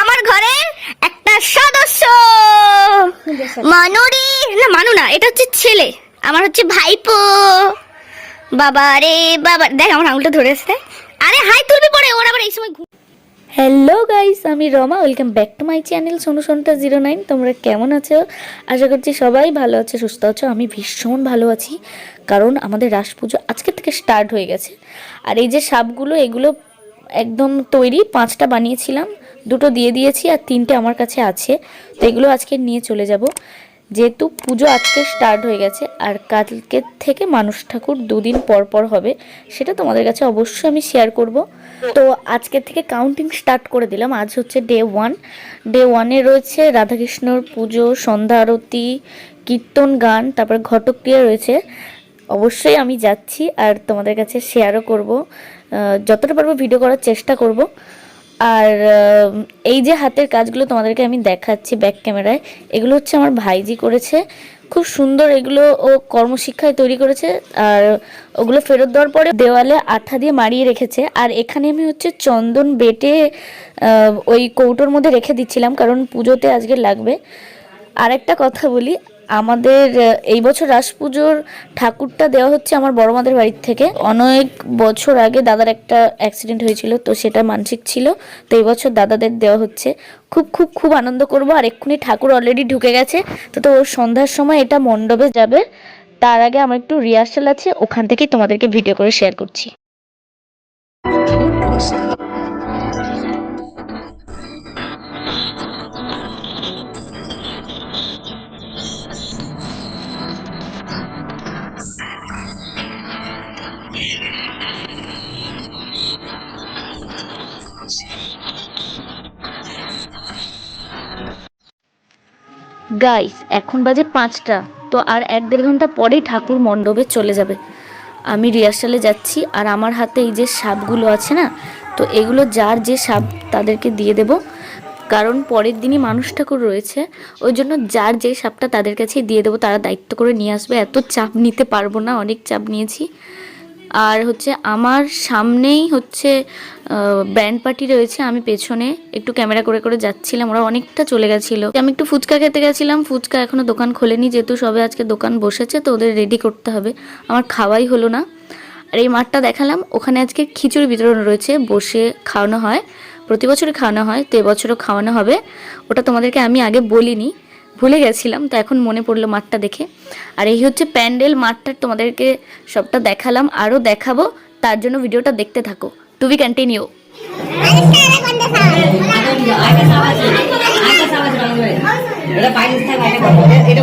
আমার ঘরের একটা সদস্য। মানুরি। না, মানু এটা হচ্ছে ছেলে। আমার হচ্ছে ভাইপো। বাবা রে বাবা। দেখ, আমার আঙুলটা ধরে আসছে আরে, হাই, তুলবি পরে। ওর আবার এই সময় হ্যালো গাইস আমি Rama welcome back to my channel Sonu সন্তা zero nine তোমরা কেমন আছো? আশা করছি সবাই ভালো আছে, সুস্থ আছো। আমি ভীষণ ভালো আছি, কারণ আমাদের রাস পুজো আজকে থেকে স্টার্ট হয়ে গেছে। আর এই যে সাপগুলো, এগুলো একদম তৈরি, পাঁচটা বানিয়েছিলাম, দুটো দিয়ে দিয়েছি আর তিনটে আমার কাছে আছে। তো এগুলো আজকে নিয়ে চলে যাব। যেহেতু পুজো আজকে স্টার্ট হয়ে গেছে, আর কালকে থেকে মানুষ ঠাকুর দুদিন পর পর হবে, সেটা তোমাদের কাছে অবশ্যই আমি শেয়ার করব। তো আজকে থেকে কাউন্টিং স্টার্ট করে দিলাম, আজ হচ্ছে ডে ওয়ান ডে ওয়ানে রয়েছে রাধাকৃষ্ণর পুজো, সন্ধ্যা আরতি, কীর্তন, গান, তারপর ঘটক্রিয়া রয়েছে। অবশ্যই আমি যাচ্ছি আর তোমাদের কাছে শেয়ারও করব। যতটা পারব ভিডিও করার চেষ্টা করব। আর এই যে হাতের কাজগুলো তোমাদেরকে আমি দেখাচ্ছি ব্যাক ক্যামেরায় এগুলো হচ্ছে আমার ভাইজি করেছে। খুব সুন্দর এগুলো ও কর্মশিক্ষায় তৈরি করেছে। আর ওগুলো ফেরত দেওয়ার পরে দেওয়ালে আঠা দিয়ে মারিয়ে রেখেছে। আর এখানে আমি হচ্ছে চন্দন বেটে ওই কৌটোর মধ্যে রেখে দিচ্ছিলাম, কারণ পুজোতে আজকে লাগবে। আর একটা কথা বলি আমাদের এই বছর রাস পুজোর ঠাকুরটা দেওয়া হচ্ছে আমার বড় মাদের বাড়ির থেকে। অনেক বছর আগে দাদার একটা অ্যাক্সিডেন্ট হয়েছিল, তো সেটা মানসিক ছিল, তো এই বছর দাদাদের দেওয়া হচ্ছে। খুব খুব খুব আনন্দ করব, আর এক্ষুনি ঠাকুর অলরেডি ঢুকে গেছে, তো তো সন্ধ্যার সময় এটা মণ্ডপে যাবে। তার আগে আমার একটু রিহার্সাল আছে, ওখান থেকেই তোমাদেরকে ভিডিও করে শেয়ার করছি। গাইস এখন বাজে পাঁচটা, তো আর এক দেড় ঘণ্টা পরেই ঠাকুর মণ্ডপে চলে যাবে। আমি রিহার্সালে যাচ্ছি, আর আমার হাতে এই যে সাপগুলো আছে না, তো এগুলো যার যে সাপ তাদেরকে দিয়ে দেব। কারণ পরের দিনই মানুষ ঠাকুর রয়েছে, ওই জন্য যার যে সাপটা তাদের কাছেই দিয়ে দেবো, তারা দায়িত্ব করে নিয়ে আসবে। এত চাপ নিতে পারব না, অনেক চাপ নিয়েছি। আর হচ্ছে আমার সামনেই হচ্ছে ব্যান্ড পার্টি রয়েছে, আমি পেছনে একটু ক্যামেরা করে করে যাচ্ছিলাম, ওরা অনেকটা চলে গেছিল। আমি একটু ফুচকা খেতে গেছিলাম, ফুচকা এখনও দোকান খোলেনি, যেহেতু সবে আজকে দোকান বসেছে, তো ওদের রেডি করতে হবে। আমার খাওয়াই হলো না। আর এই মাঠটা দেখালাম, ওখানে আজকে খিচুড়ি বিতরণ রয়েছে, বসে খাওয়ানো হয়, প্রতি বছরই খাওয়ানো হয়, তো এবছরও খাওয়ানো হবে। ওটা তোমাদেরকে আমি আগে বলিনি ভুলে গেছিলাম তো এখন মনে পড়ল মাঠটা দেখে আর এই হচ্ছে প্যান্ডেল মাঠটা তোমাদেরকে সবটা দেখালাম আরও দেখাবো তার জন্য ভিডিওটা দেখতে থাকো টু বি কন্টিনিউ এটা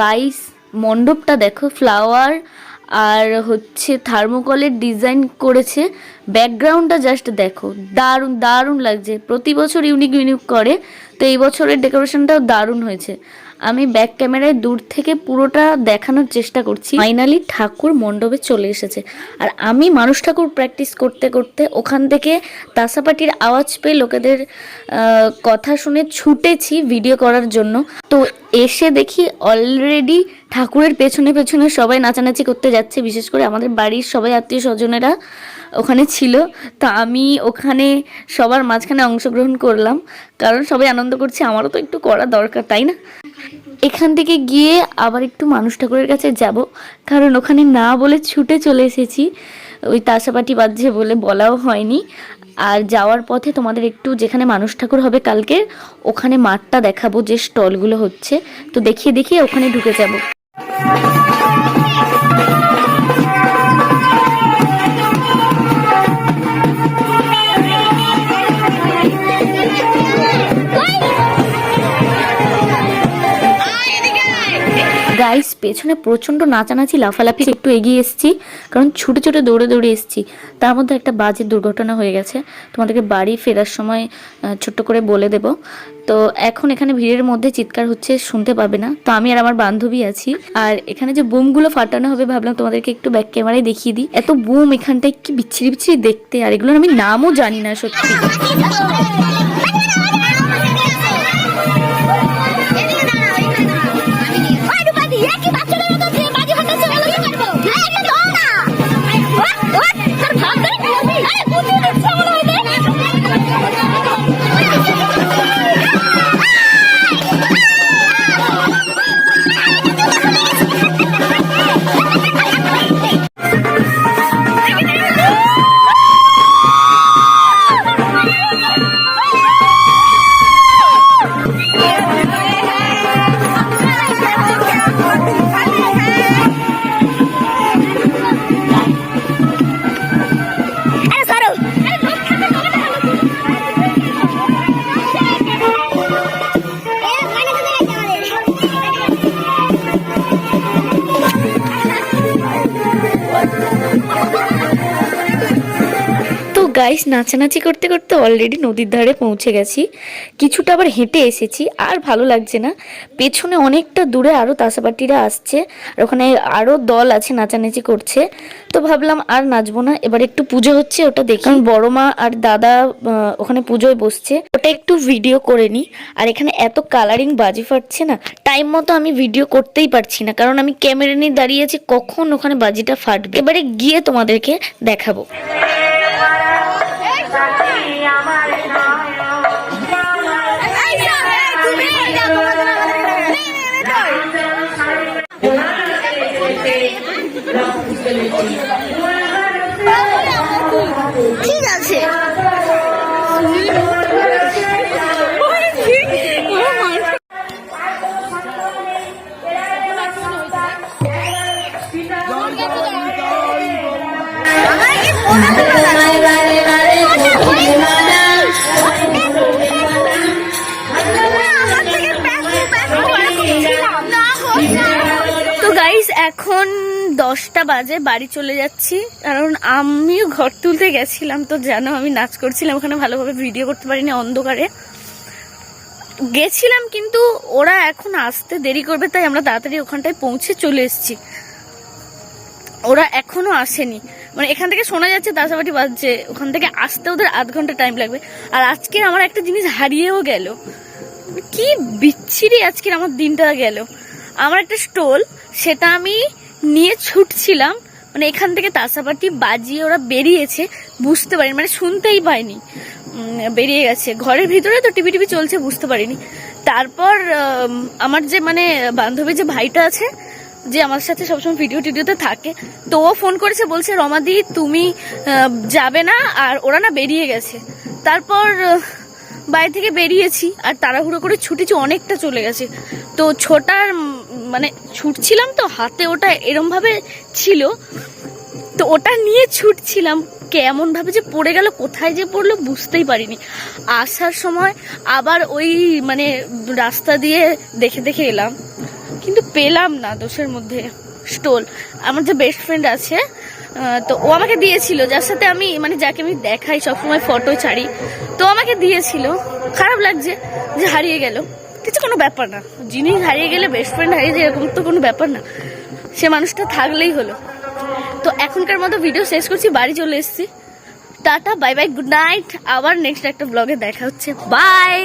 গাইস মণ্ডপটা দেখো ফ্লাওয়ার আর হচ্ছে থার্মোকলের ডিজাইন করেছে। ব্যাকগ্রাউন্ডটা জাস্ট দেখো, দারুণ দারুণ লাগছে। প্রতি বছর ইউনিক ইউনিক করে। তো এই বছরের ডেকোরেশনটাও দারুণ হয়েছে। আমি ব্যাক ক্যামেরায় দূর থেকে পুরোটা দেখানোর চেষ্টা করছি। ফাইনালি ঠাকুর মণ্ডপে চলে এসেছে। আর আমি মানুষ ঠাকুর প্র্যাকটিস করতে করতে ওখান থেকে তাসাপাটির আওয়াজ পেয়ে লোকেদের কথা শুনে ছুটেছি ভিডিও করার জন্য। তো এসে দেখি অলরেডি ঠাকুরের পেছনে পেছনে সবাই নাচানাচি করতে যাচ্ছে। বিশেষ করে আমাদের বাড়ির সবাই আত্মীয় স্বজনেরা ওখানে ছিল। তো আমি ওখানে সবার মাঝখানে অংশগ্রহণ করলাম। কারণ সবাই আনন্দ করছে, আমারও তো একটু করা দরকার, তাই না? এখান থেকে গিয়ে আবার একটু মানুষ ঠাকুরের কাছে যাব। কারণ ওখানে না বলে ছুটে চলে এসেছি। ওই তাসাপাটি বাজছে বলে বলাও হয়নি। আর যাওয়ার পথে তোমাদের একটু যেখানে মানুষ ঠাকুর হবে কালকে, ওখানে মাঠটা দেখাবো যে স্টলগুলো হচ্ছে। তো দেখিয়ে দেখিয়ে ওখানে ঢুকে যাব। গাইস পেছনে প্রচণ্ড নাচানাচি, লাফালাফি একটু এগিয়ে এসেছি, কারণ ছুটে ছুটে দৌড়ে দৌড়ে এসেছি। তার মধ্যে একটা বাজে দুর্ঘটনা হয়ে গেছে, তোমাদেরকে বাড়ি ফেরার সময় ছোট্ট করে বলে দেব। তো এখন এখানে ভিড়ের মধ্যে চিৎকার হচ্ছে, শুনতে পাবে না। তো আমি আর আমার বান্ধবী আছি, আর এখানে যে বুমগুলো ফাটানো হবে, ভাবলাম তোমাদেরকে একটু ব্যাক ক্যামেরায় দেখিয়ে দিই। এত বুম এখানটায় কি বিচ্ছিরি বিচ্ছিরি দেখতে, আর এগুলোর আমি নামও জানি না সত্যি। গাইস নাচানাচি করতে করতে অলরেডি নদীর ধারে পৌঁছে গেছি। কিছুটা আবার হেঁটে এসেছি, আর ভালো লাগছে না। পেছনে অনেকটা দূরে আরও তাসাপাটিরা আসছে, আর ওখানে আরও দল আছে নাচানাচি করছে। তো ভাবলাম আর নাচবো না, এবার একটু পুজো হচ্ছে ওটা দেখি। বড় মা আর দাদা ওখানে পুজোয় বসছে। ওটা একটু ভিডিও করে নিই আর এখানে এত কালারিং বাজি ফাটছে না টাইম মতো আমি ভিডিও করতেই পারছি না। কারণ আমি ক্যামেরা নিয়ে দাঁড়িয়ে আছি, কখন ওখানে বাজিটা ফাটবে? এবারে গিয়ে তোমাদেরকে দেখাবো। এখন দশটা বাজে, বাড়ি চলে যাচ্ছি। কারণ আমিও ঘর তুলতে গেছিলাম, তো জানো আমি নাচ করছিলাম, ওখানে ভালোভাবে ভিডিও করতে পারিনি অন্ধকারে। গেছিলাম কিন্তু ওরা এখন আসতে দেরি করবে, তাই আমরা তাড়াতাড়ি ওখানটায় পৌঁছে চলে এসেছি। ওরা এখনও আসেনি। মানে এখান থেকে শোনা যাচ্ছে দাসাবাটি বাজছে, ওখান থেকে আসতে ওদের আধ ঘণ্টা টাইম লাগবে। আর আজকে আমার একটা জিনিস হারিয়েও গেল। কি বিচ্ছিরি আজকের আমার দিনটা গেল। আমার একটা স্টোল, সেটা আমি নিয়ে ছুটছিলাম। মানে এখান থেকে তাসাপাটি বাজিয়ে ওরা বেরিয়েছে, বুঝতে পারিনি মানে শুনতেই পাইনি। বেরিয়ে গেছে। ঘরের ভিতরে তো টিভি টিভি চলছে, বুঝতে পারিনি। তারপর আমার যে মানে বান্ধবী যে ভাইটা আছে, যে আমার সাথে সবসময় ভিডিও টিডিওতে থাকে, তো ও ফোন করেছে, বলছে, রমাদি, তুমি যাবে না? আর ওরা না বেরিয়ে গেছে। তারপর, বাড়ি থেকে বেরিয়েছি, আর তাড়াহুড়ো করে ছুটেছি, অনেকটা চলে গেছে। তো ছোটার মানে ছুটছিলাম তো, হাতে ওটা এরম ভাবে ছিল। তো ওটা নিয়ে ছুটছিলাম, কেমন ভাবে যে পড়ে গেল, কোথায় যে পড়ল বুঝতেই পারিনি। আসার সময় আবার ওই মানে রাস্তা দিয়ে দেখে দেখে এলাম, কিন্তু পেলাম না দোষের মধ্যে, স্টোল। আমার যে বেস্ট ফ্রেন্ড আছে তো ও আমাকে দিয়েছিল, যার সাথে আমি মানে যাকে আমি দেখাই, সবসময় ফটো ছাড়ি, তো আমাকে দিয়েছিল। খারাপ লাগছে যে হারিয়ে গেল। কিছু কোনো ব্যাপার না। যিনি হারিয়ে গেলে বেস্ট ফ্রেন্ড হারিয়ে যায়, এরকম তো কোনো ব্যাপার না। সে মানুষটা থাকলেই হলো। তো এখনকার মতো ভিডিও শেষ করছি, বাড়ি চলে এসেছি। Tata bye bye good night আবার নেক্সট একটা ব্লগে দেখা হচ্ছে। বাই